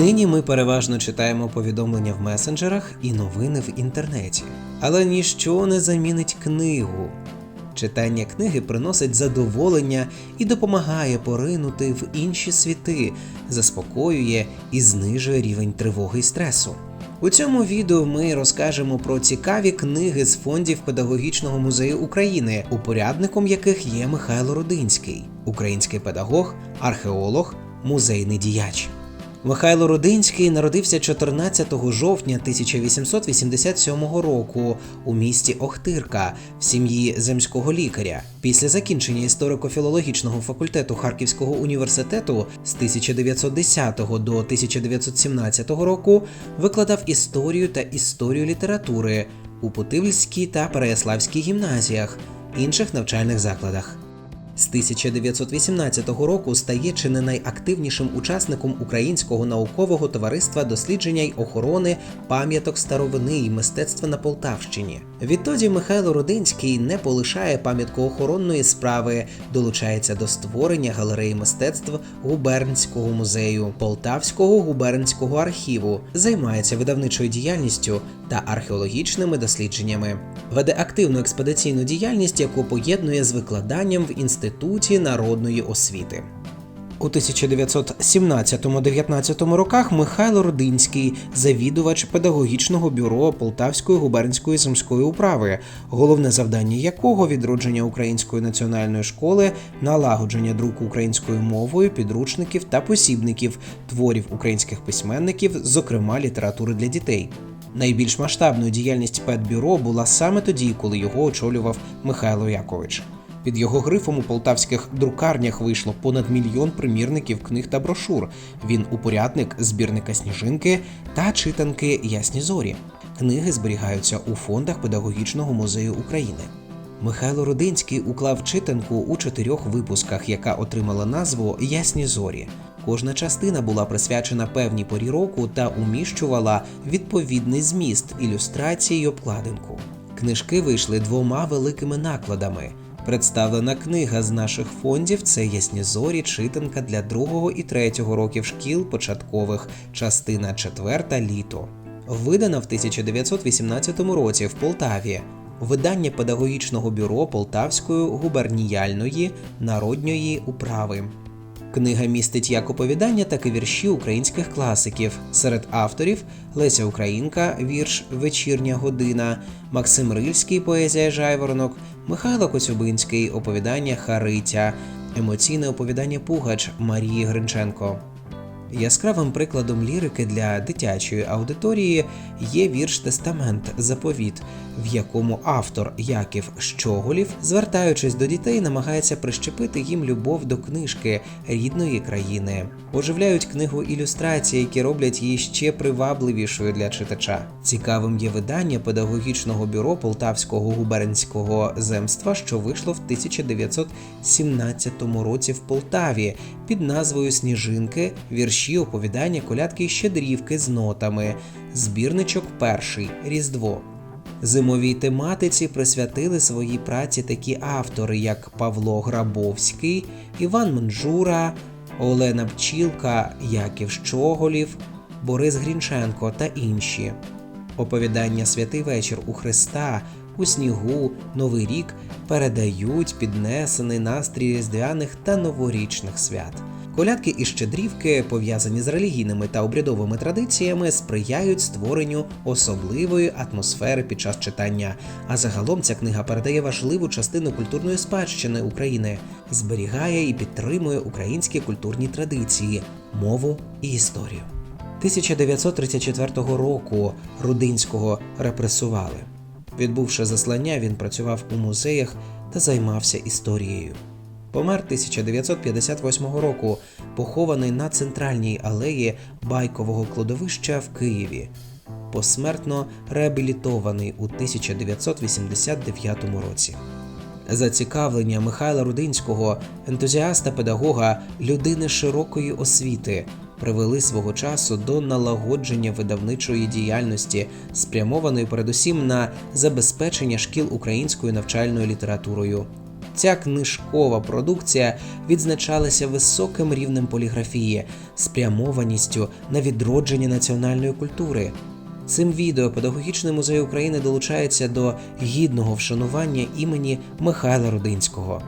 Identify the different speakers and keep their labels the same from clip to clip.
Speaker 1: Нині ми переважно читаємо повідомлення в месенджерах і новини в інтернеті. Але ніщо не замінить книгу. Читання книги приносить задоволення і допомагає поринути в інші світи, заспокоює і знижує рівень тривоги і стресу. У цьому відео ми розкажемо про цікаві книги з фондів Педагогічного музею України, упорядником яких є Михайло Родинський, український педагог, археолог, музейний діяч. Михайло Родинський народився 14 жовтня 1887 року у місті Охтирка в сім'ї земського лікаря. Після закінчення історико-філологічного факультету Харківського університету з 1910 до 1917 року викладав історію та історію літератури у Путивльській та Переяславській гімназіях, інших навчальних закладах. З 1918 року стає чи не найактивнішим учасником Українського наукового товариства дослідження й охорони пам'яток старовини і мистецтва на Полтавщині. Відтоді Михайло Родинський не полишає пам'яткоохоронної справи, долучається до створення галереї мистецтв губернського музею, Полтавського губернського архіву, займається видавничою діяльністю та археологічними дослідженнями. Веде активну експедиційну діяльність, яку поєднує з викладанням в інституті народної освіти. У 1917-19 роках Михайло Родинський, завідувач педагогічного бюро Полтавської губернської земської управи, головне завдання якого відродження української національної школи, налагодження друку українською мовою, підручників та посібників, творів українських письменників, зокрема літератури для дітей. Найбільш масштабною діяльність педбюро була саме тоді, коли його очолював Михайло Якович. Під його грифом у полтавських друкарнях вийшло понад мільйон примірників книг та брошур. Він упорядник збірника сніжинки та читанки Ясні зорі. Книги зберігаються у фондах Педагогічного музею України. Михайло Родинський уклав читанку у чотирьох випусках, яка отримала назву Ясні зорі. Кожна частина була присвячена певній порі року та уміщувала відповідний зміст, ілюстрації й обкладинку. Книжки вийшли двома великими накладами. Представлена книга з наших фондів це Ясні зорі, читанка для другого і третього років шкіл початкових, частина четверта літо. Видана в 1918 році в Полтаві. Видання педагогічного бюро Полтавської губерніяльної народньої управи. Книга містить як оповідання, так і вірші українських класиків. Серед авторів Леся Українка, вірш Вечірня година, Максим Рильський, поезія Жайворонок, Михайло Коцюбинський, оповідання Харитя, емоційне оповідання Пугач Марії Гринченко. Яскравим прикладом лірики для дитячої аудиторії є вірш Тестамент Заповіт, в якому автор Яків Щоголів, звертаючись до дітей, намагається прищепити їм любов до книжки рідної країни. Оживляють книгу ілюстрації, які роблять її ще привабливішою для читача. Цікавим є видання педагогічного бюро Полтавського губернського земства, що вийшло в 1917 році в Полтаві під назвою Сніжинки, вірші, оповідання, колядки і щедрівки з нотами, збірничок перший Різдво. Зимовій тематиці присвятили своїй праці такі автори, як Павло Грабовський, Іван Манжура, Олена Пчілка, Яків Щоголів, Борис Грінченко та інші. Оповідання Святий вечір у Христа, у снігу, Новий рік передають піднесений настрій різдвяних та новорічних свят. Колядки і щедрівки, пов'язані з релігійними та обрядовими традиціями, сприяють створенню особливої атмосфери під час читання. А загалом ця книга передає важливу частину культурної спадщини України, зберігає і підтримує українські культурні традиції, мову і історію. 1934 року Рудинського репресували. Відбувши заслання, він працював у музеях та займався історією. Помер 1958 року, похований на центральній алеї Байкового кладовища в Києві. Посмертно реабілітований у 1989 році. Зацікавлення Михайла Рудинського, ентузіаста-педагога, людини широкої освіти, привели свого часу до налагодження видавничої діяльності, спрямованої передусім на забезпечення шкіл українською навчальною літературою. Ця книжкова продукція відзначалася високим рівнем поліграфії, спрямованістю на відродження національної культури. Цим відео Педагогічний музей України долучається до гідного вшанування імені Михайла Рудинського.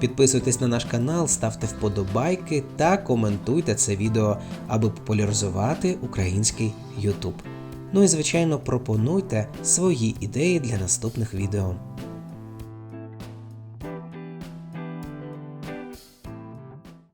Speaker 1: Підписуйтесь на наш канал, ставте вподобайки та коментуйте це відео, аби популяризувати український YouTube. Ну і звичайно, пропонуйте свої ідеї для наступних відео.